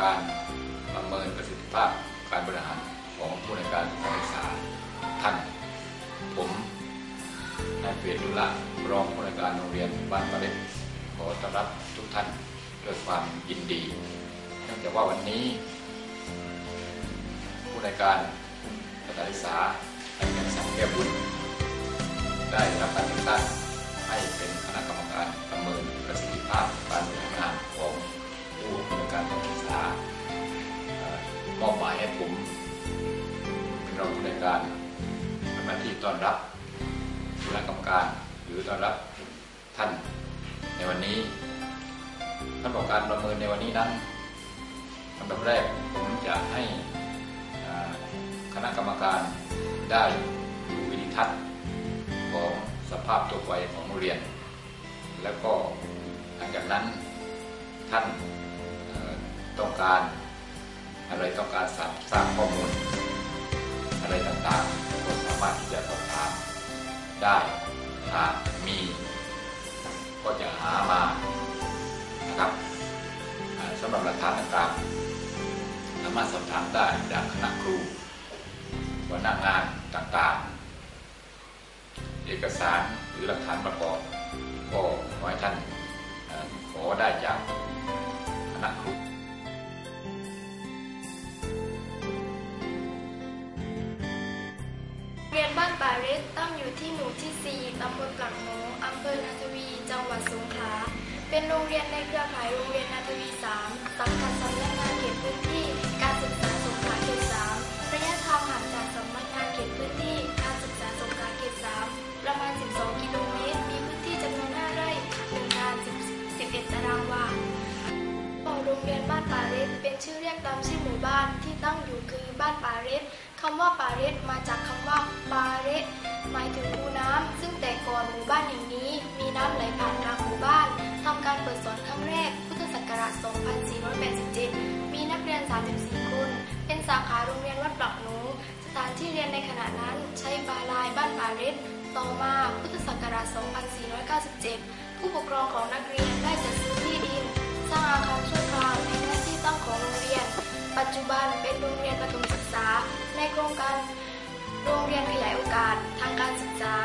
การประเมินประสิทธิภาพการบริหารของผู้ในการศึกษาท่าน ผมนายเปียดุละรองผู้ในการโรงเรียนบ้านปะเล็ดขอต้อนรับทุกท่านด้วยความยินดีเนื่องจากว่าวันนี้ ผู้ในการการศึกษาในเมืองสังแก้บุญได้รับการแต่งตั้ง การทำหน้าที่ต้อนรับคณะกรรมการหรือต้อนรับท่านในวันนี้ท่านบอกการประเมินในวันนี้นั้นอันดับแรกผมจะให้คณะกรรมการได้ดูวิดีทัศน์ของสภาพตัวไปของโรงเรียน แล้วก็หลังจากนั้นท่านต้องการอะไรต้องการทราบทราบข้อมูล อะไรต่างๆ ก็สามารถที่จะสอบถามได้หากมี ก็จะหามานะครับสำหรับหลักฐานต่างๆสามารถสอบถามได้จากคณะครูหัวหน้างานต่างๆ เอกสารหรือหลักฐานประกอบก็ขอให้ท่านขอได้จากานป่าเรสตั้งอยู่ที่หมู่ที่ 4 ตำบลปลักหมูอำเภอนาทวี จังหวัดสงขลา เป็นโรงเรียนในเครือข่ายโรงเรียนนาทวี 3 สังกัดสำนักงานเขตพื้นที่ การศึกษาสงขลาเขต 3 ระยะทางห่างจากสำนักงานเขตพื้นที่ การศึกษาสงขลาเขต 3 ประมาณ 12 กิโลเมตร มีพื้นที่จำนวน5ไร่1งาน11 ตารางวาขอโรงเรียนบ้านป่าเรสเป็นชื่อเรียกตามชื่อหมู่บ้านที่ตั้งอยู่คือบ้านป่าเรส คำว่าป่าเรสมาจากคำว่าปาเรสหมายถึงคูน้ำซึ่งแต่ก่อนหมู่บ้านแห่งนี้ มีน้ำไหลผ่านกลางหมู่บ้านทำการเปิดสอนครั้งแรก พุทธศักราช 2487 มีนักเรียน 34 คน เป็นสาขาโรงเรียนวัดปลักหนู สถานที่เรียนในขณะนั้นใช้บาลายบ้านป่าเรสต่อมาพุทธศักราช 2497 ผู้ปกครองของนักเรียนได้จัดซื้อที่ดิน สร้างอาคารชั่วคราวในหน้าที่ตั้งของโรงเรียน ปัจจุบันเป็นโรงเรียนประถมศึกษา รงการโรงเรียนขยายโอกาสทางการศึกษา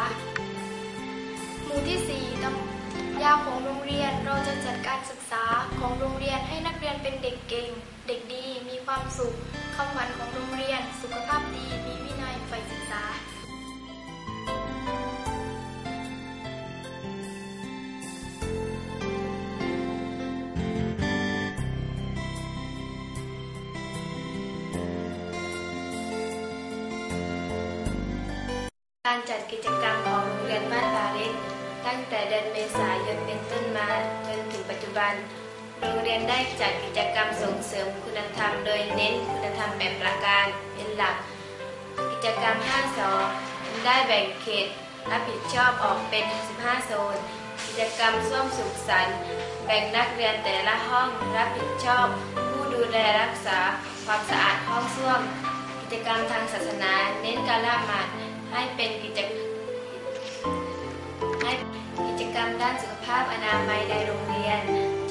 หมู่ที่ 4ตำยาของโรงเรียนเราจะจัดการศึกษาของโรงเรียนให้นักเรียนเป็นเด็กเก่ง เด็กดี มีความสุขคำขวัญของโรงเรียน สุขภาพดี มีวินัยใฝ่ศึกษา การจัดกิจกรรมของโรงเรียนบ้านปาริสตั้งแต่เดือนเมษายนเป็นต้นมาจนถึงปัจจุบัน โรงเรียนได้จัดกิจกรรมส่งเสริมคุณธรรม โดยเน้นคุณธรรมแบบประการเป็นหลัก กิจกรรม5สอได้แบ่งเขตรับผิดชอบออกเป็น 15 โซน กิจกรรมส้วมสุขสันต์แบ่งนักเรียนแต่ละห้องรับผิดชอบ ผู้ดูแลรักษาความสะอาดห้องส้วม กิจกรรมทางศาสนา เน้นการละหมาด ให้เป็นกิจให้กิจกรรมด้านสุขภาพอนามัยในโรงเรียน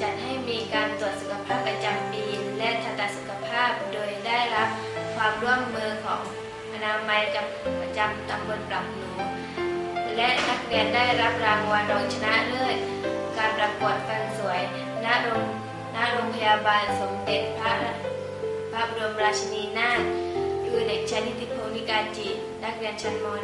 จัดให้มีการตรวจสุขภาพประจำปี และทันตสุขภาพโดยได้รับความร่วมมือของอนามัยประจำตำบลปรับหนู และนักเรียนได้รับรางวัลรองชนะเลิศการประกวดฟันสวยณโรงณโรงพยาบาลสมเด็จพระพระบรมราชินีนาถ คือเด็กชายนิติพงศ์นิกาจินักเรียนชั้นม .1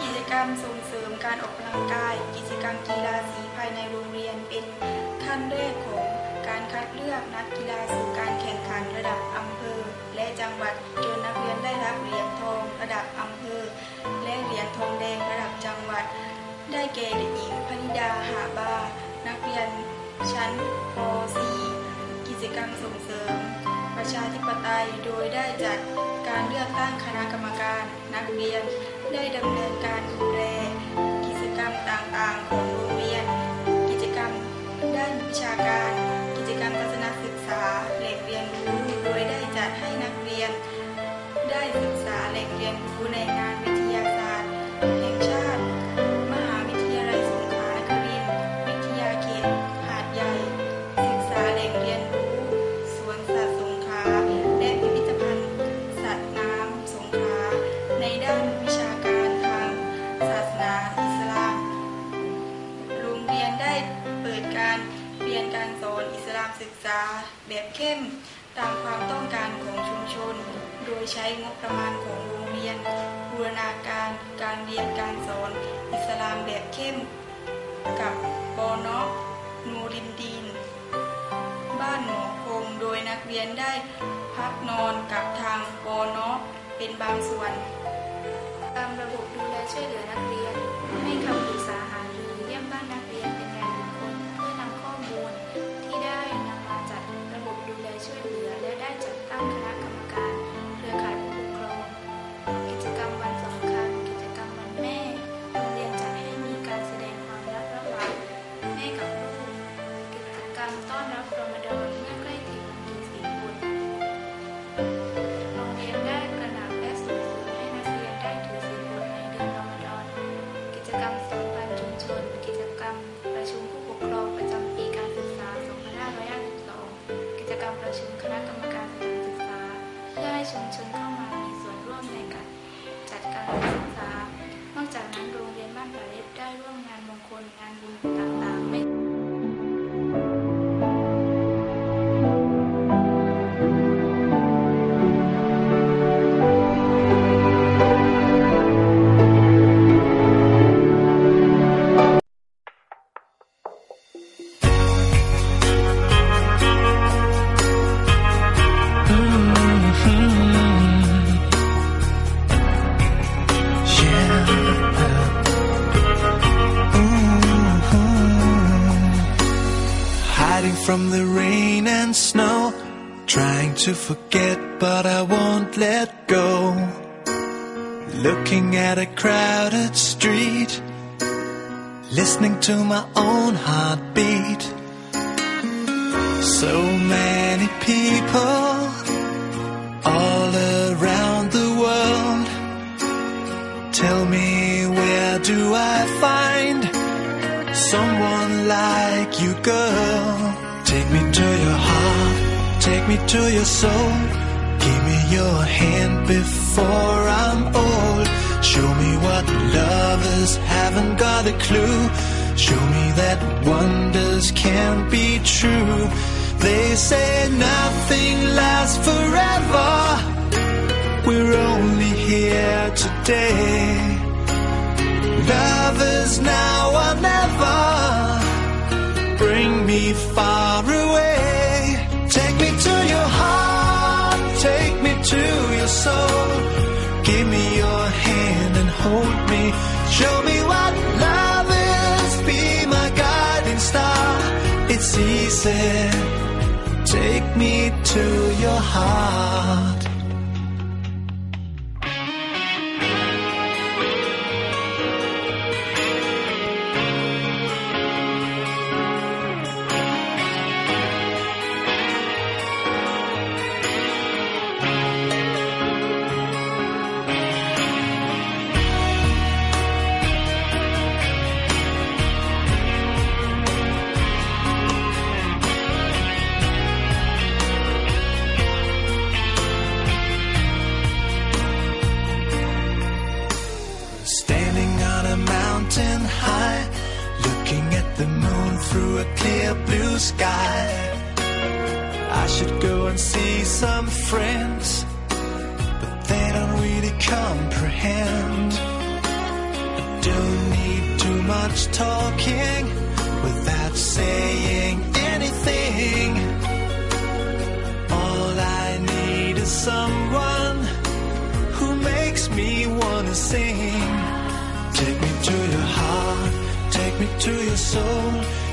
กิจกรรมส่งเสริมการออกกำลังกาย กิจกรรมกีฬาสีภายในโรงเรียนเป็นขั้นแรกของการคัดเลือกนักกีฬาสู่การแข่งขันระดับอำเภอ และจังหวัดจนนักเรียนได้รับเหรียญทองระดับอำเภอ และเหรียญทองแดงระดับจังหวัด ได้แก่เด็กหญิงพนิดาหาบา นักเรียนชั้นป .4 กิจกรรมส่งเสริม ประชาธิปไตยโดยได้จัดการเลือกตั้งคณะกรรมการ นักเรียนได้ดำเนินการดูแลกิจกรรมต่างๆของ เข้ม กับบอนอกนูรินดีน บ้านหมอคงโดยนักเรียนได้พักนอนกับทางบอนอกเป็นบางส่วน ตามระบบดูแลช่วยเหลือนักเรียนให้คำปรึกษาหา from the rain and snow. Trying to forget, but I won't let go. Looking at a crowded street, listening to my own heartbeat. So many people all around the world. Tell me, where do I find someone like you, girl? Take me to your heart, take me to your soul. Give me your hand before I'm old. Show me what lovers haven't got a clue. Show me that wonders can be true. They say nothing lasts forever. We're only here today. Lovers now or never far away. Take me to your heart, take me to your soul. Give me your hand and hold me. Show me what love is, be my guiding star. It's easy. Take me to your heart. should go and see some friends, but they don't really comprehend. I don't need too much talking without saying anything. All I need is someone who makes me wanna sing. Take me to your heart, take me to your soul.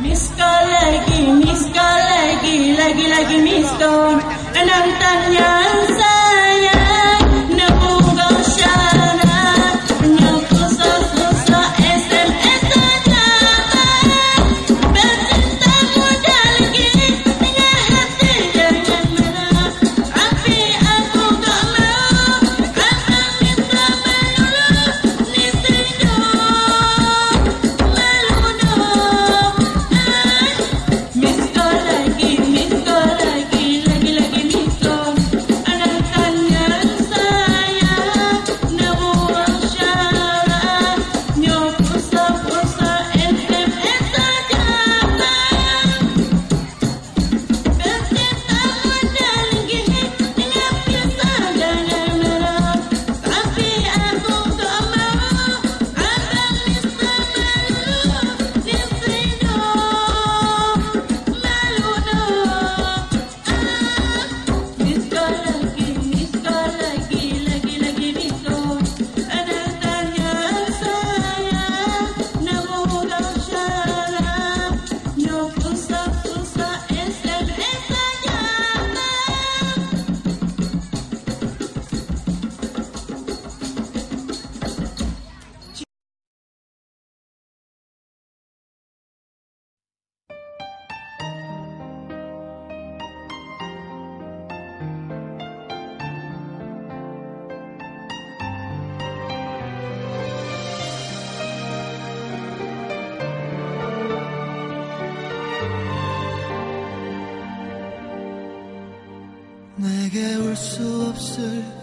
Miskol lagi, miskol lagi, lagi And I'm tanyaan absurd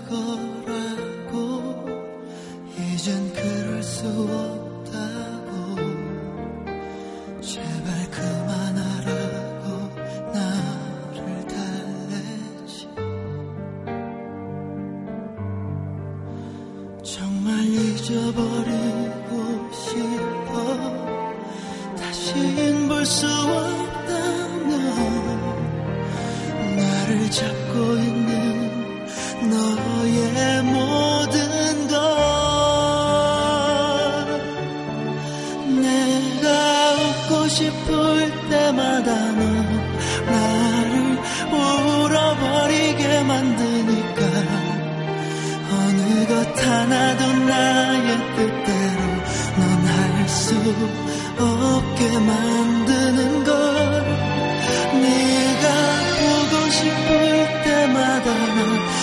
싶을 때마다 너 나를 울어버리게 만드니까. 어느 것 하나도 나의 뜻대로 넌 할 수 없게 만드는 걸. 네가 보고 싶을 때마다 넌